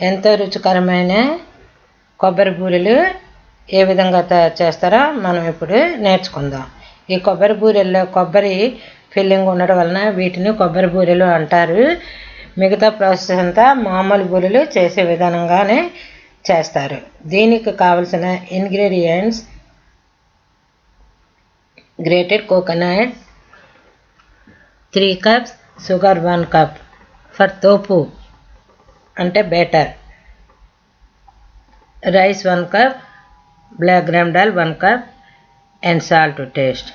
ఎంతో రుచికరమైన కొబ్బరి బూరెలు ఏ విధంగా తయారు చేస్తారో మనం ఇప్పుడు నేర్చుకుందాం. ఈ కొబ్బరి బూరెల్లో కొబ్బరి ఫిల్లింగ్ ఉండడం వలన వీటిని కొబ్బరి బూరెలు అంటారు. మిగతా ప్రాసెస్ అంతా మామూలు బూరెలు చేసే విధానంగానే చేస్తారు. దీనికి కావలసిన ingredients grated coconut three cups sugar one cup. For తోపు అంటే batter rice one cup black gram dal one cup and salt to taste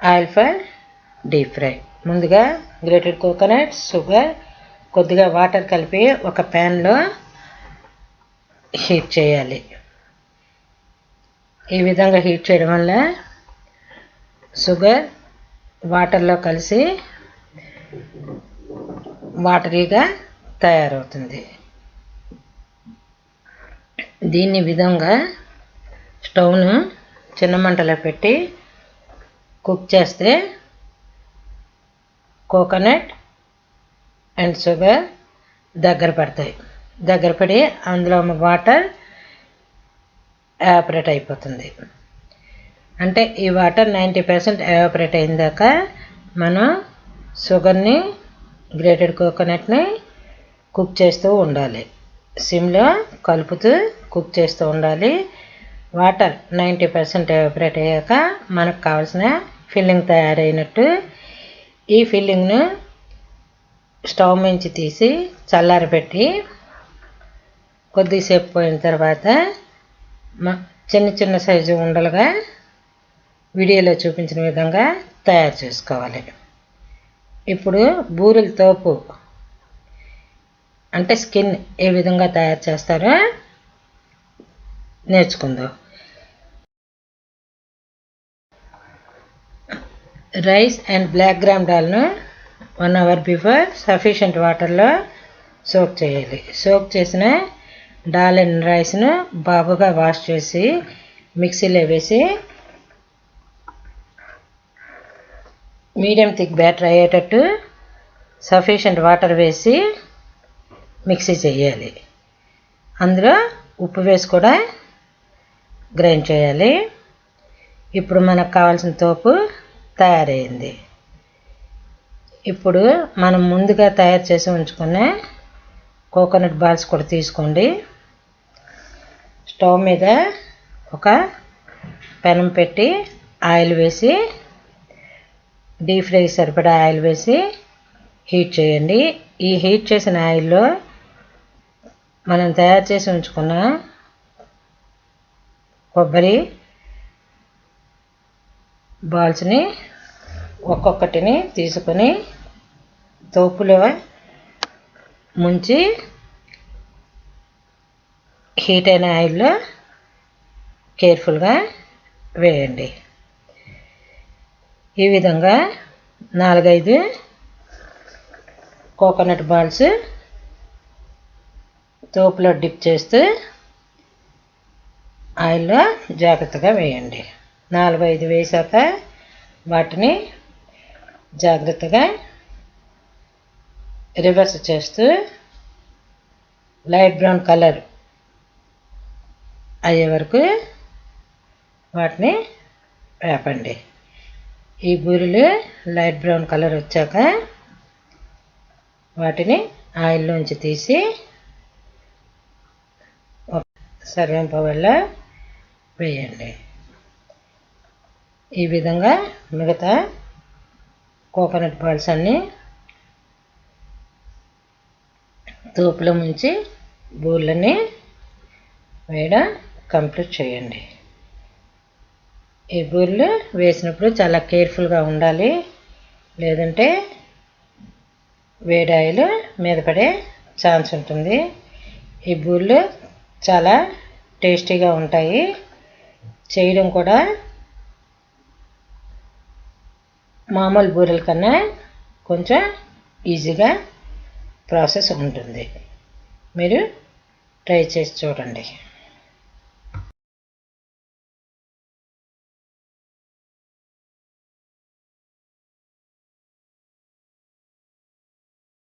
oil for deep fry ముందుగా గ్రేటెడ్ కోకోనట్ షుగర్ కొద్దిగా వాటర్ కలిపి ఒక ప్యాన్లో హీట్ చేయాలి. ఈ విధంగా హీట్ చేయడం వల్ల షుగర్ వాటర్లో కలిసి వాటరీగా తయారవుతుంది. దీన్ని విధంగా స్టవ్ను చిన్న మంటలో పెట్టి కుక్ చేస్తే కోకోనట్ అండ్ షుగర్ దగ్గర పడతాయి. దగ్గర పడి అందులో వాటర్ ఎవాపరేట్ అయిపోతుంది. అంటే ఈ వాటర్ నైంటీ పర్సెంట్ ఎవాపరేట్ అయిందాక మనం షుగర్ని గ్రేటెడ్ కోకోనట్ని కుక్ చేస్తూ ఉండాలి. సిమ్లో కలుపుతూ కుక్ చేస్తూ ఉండాలి. వాటర్ నైంటీ పర్సెంట్ ఎవాపరేట్ అయ్యాక మనకు కావాల్సిన ఫిల్లింగ్ తయారైనట్టు ఈ ఫిల్లింగ్ను స్టవ్ నుంచి తీసి చల్లారబెట్టి కొద్దిసేపు పోయిన తర్వాత చిన్న చిన్న సైజు ఉండలుగా వీడియోలో చూపించిన విధంగా తయారు చేసుకోవాలి. ఇప్పుడు బూరెల తోపు. అంటే స్కిన్ ఏ విధంగా తయారు చేస్తారో నేర్చుకుందాం. రైస్ అండ్ బ్లాక్ గ్రామ్ డాల్ను వన్ అవర్ బిఫోర్ సఫిషియంట్ వాటర్లో సోక్ చేయాలి. సోక్ చేసిన డాల్ అండ్ రైస్ను బాబుగా వాష్ చేసి మిక్సీలో వేసి మీడియం థిక్ బ్యాటర్ అయ్యేటట్టు సఫిషియంట్ వాటర్ వేసి మిక్సీ చేయాలి. అందులో ఉప్పు వేసి కూడా గ్రైండ్ చేయాలి. ఇప్పుడు మనకు కావాల్సిన తోపు తయారైంది. ఇప్పుడు మనం ముందుగా తయారు చేసి ఉంచుకునే కోకోనట్ బాల్స్ కూడా తీసుకోండి. స్టవ్ మీద ఒక పెనం పెట్టి ఆయిల్ వేసి డీప్ ఫ్రై సరిపడా ఆయిల్ వేసి హీట్ చేయండి. ఈ హీట్ చేసిన ఆయిల్లో మనం తయారు చేసి ఉంచుకున్న కొబ్బరి బాల్స్ని ఒక్కొక్కటిని తీసుకొని తోపులో ముంచి హీట్ అయిన ఆయిల్లో కేర్ఫుల్గా వేయండి. ఈ విధంగా నాలుగైదు కోకోనట్ బాల్స్ తోపులో డిప్ చేస్తూ ఆయిల్లో జాగ్రత్తగా వేయండి. నాలుగు ఐదు వేసాక వాటిని జాగ్రత్తగా రివర్స్ చేస్తూ లైట్ బ్రౌన్ కలర్ అయ్యే వరకు వాటిని వేపండి. ఈ బూరెలు లైట్ బ్రౌన్ కలర్ వచ్చాక వాటిని ఆయిల్లోంచి తీసి సర్వింప వల్ల వేయండి. ఈ విధంగా మిగతా కోకోనట్ బాల్స్ అన్నీ తూపులో ముంచి బూర్లని వేయడం కంప్లీట్ చేయండి. ఈ బూరెలు వేసినప్పుడు చాలా కేర్ఫుల్గా ఉండాలి. లేదంటే వేడాయిలు ఆయిల్ మీద పడే ఛాన్స్ ఉంటుంది. ఈ బూరెలు చాలా టేస్టీగా ఉంటాయి. చేయడం కూడా మామూలు బూరెల కన్నా కొంచెం ఈజీగా ప్రాసెస్ ఉంటుంది. మీరు ట్రై చేసి చూడండి.